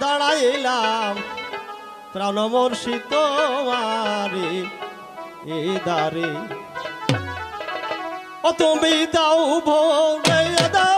দাঁড়াইলাম প্রাণমর্ষি তোমারে এ দারে ও তুমি দাও দা